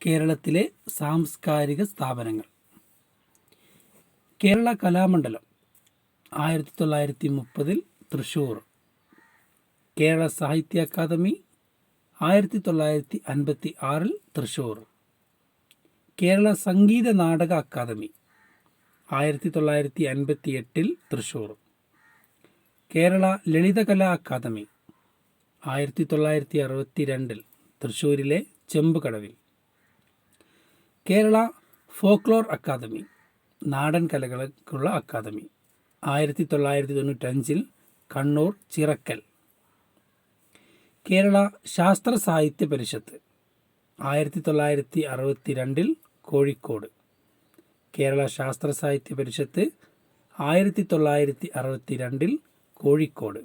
കേരളത്തിലെ സാംസ്കാരിക സ്ഥാപനങ്ങൾ. കേരള കലാമണ്ഡലം ആയിരത്തി തൊള്ളായിരത്തി മുപ്പതിൽ തൃശ്ശൂർ കേരള സാഹിത്യ അക്കാദമി ആയിരത്തി തൊള്ളായിരത്തി അൻപത്തി ആറിൽ തൃശ്ശൂർ കേരള സംഗീത നാടക അക്കാദമി ആയിരത്തി തൊള്ളായിരത്തി അൻപത്തി എട്ടിൽ തൃശ്ശൂർ കേരള ലളിതകലാ അക്കാദമി ആയിരത്തി തൊള്ളായിരത്തി അറുപത്തി രണ്ടിൽ തൃശ്ശൂരിലെ ചെമ്പുകടവിൽ. കേരള ഫോക്ലോർ അക്കാദമി നാടൻ കലകൾക്കുള്ള അക്കാദമി ആയിരത്തി തൊള്ളായിരത്തി തൊണ്ണൂറ്റഞ്ചിൽ കണ്ണൂർ ചിറക്കൽ. കേരള ശാസ്ത്ര സാഹിത്യ പരിഷത്ത് ആയിരത്തി തൊള്ളായിരത്തി അറുപത്തി രണ്ടിൽ കോഴിക്കോട്. കേരള ശാസ്ത്ര സാഹിത്യ പരിഷത്ത് ആയിരത്തി തൊള്ളായിരത്തി അറുപത്തി രണ്ടിൽ കോഴിക്കോട്.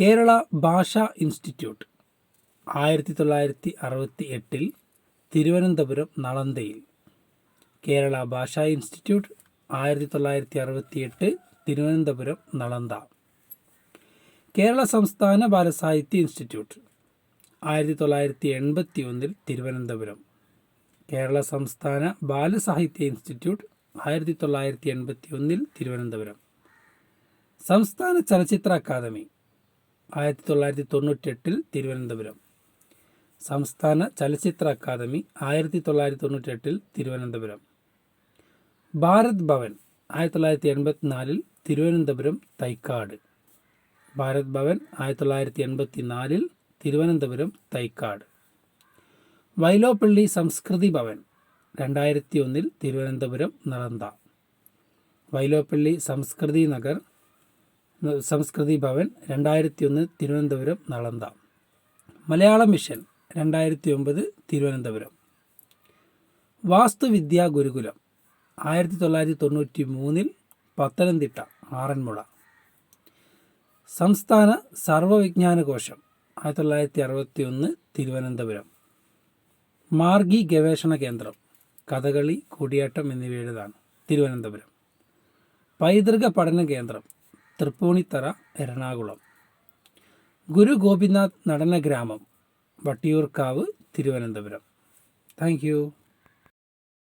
കേരള ഭാഷാ ഇൻസ്റ്റിറ്റ്യൂട്ട് ആയിരത്തി തൊള്ളായിരത്തി അറുപത്തി എട്ടിൽ തിരുവനന്തപുരം നളന്തയിൽ. കേരള ഭാഷാ ഇൻസ്റ്റിറ്റ്യൂട്ട് ആയിരത്തി തൊള്ളായിരത്തി അറുപത്തി എട്ട് തിരുവനന്തപുരം നളന്ത. കേരള സംസ്ഥാന ബാലസാഹിത്യ ഇൻസ്റ്റിറ്റ്യൂട്ട് ആയിരത്തി തൊള്ളായിരത്തി എൺപത്തി ഒന്നിൽ തിരുവനന്തപുരം. കേരള സംസ്ഥാന ബാലസാഹിത്യ ഇൻസ്റ്റിറ്റ്യൂട്ട് ആയിരത്തി തൊള്ളായിരത്തി എൺപത്തി ഒന്നിൽ തിരുവനന്തപുരം. സംസ്ഥാന ചലച്ചിത്ര അക്കാദമി ആയിരത്തി തൊള്ളായിരത്തി തൊണ്ണൂറ്റെട്ടിൽ തിരുവനന്തപുരം. സംസ്ഥാന ചലച്ചിത്ര അക്കാദമി ആയിരത്തി തൊള്ളായിരത്തി തൊണ്ണൂറ്റെട്ടിൽ തിരുവനന്തപുരം. ഭാരത് ഭവൻ ആയിരത്തി തൊള്ളായിരത്തി എൺപത്തിനാലിൽ തിരുവനന്തപുരം തൈക്കാട്. ഭാരത് ഭവൻ ആയിരത്തി തൊള്ളായിരത്തി എൺപത്തി നാലിൽ തിരുവനന്തപുരം തൈക്കാട്. വൈലോപ്പള്ളി സംസ്കൃതി ഭവൻ രണ്ടായിരത്തി ഒന്നിൽ തിരുവനന്തപുരം നളന്ത വൈലോപ്പള്ളി സംസ്കൃതി നഗർ സംസ്കൃതി ഭവൻ രണ്ടായിരത്തി ഒന്ന് തിരുവനന്തപുരം നളന്ത മലയാളം മിഷൻ രണ്ടായിരത്തി ഒമ്പത് തിരുവനന്തപുരം. വാസ്തുവിദ്യാ ഗുരുകുലം ആയിരത്തി തൊള്ളായിരത്തി തൊണ്ണൂറ്റി മൂന്നിൽ പത്തനംതിട്ട ആറന്മുള. സംസ്ഥാന സർവവിജ്ഞാനകോശം ആയിരത്തി തൊള്ളായിരത്തി അറുപത്തി ഒന്ന് തിരുവനന്തപുരം. മാർഗി ഗവേഷണ കേന്ദ്രം കഥകളി കൂടിയാട്ടം എന്നിവയുടേതാണ് തിരുവനന്തപുരം. പൈതൃക പഠന കേന്ദ്രം തൃപ്പൂണിത്തറ എറണാകുളം. ഗുരു ഗോപിനാഥ് നടന ഗ്രാമം വട്ടിയൂർക്കാവ് തിരുവനന്തപുരം. താങ്ക്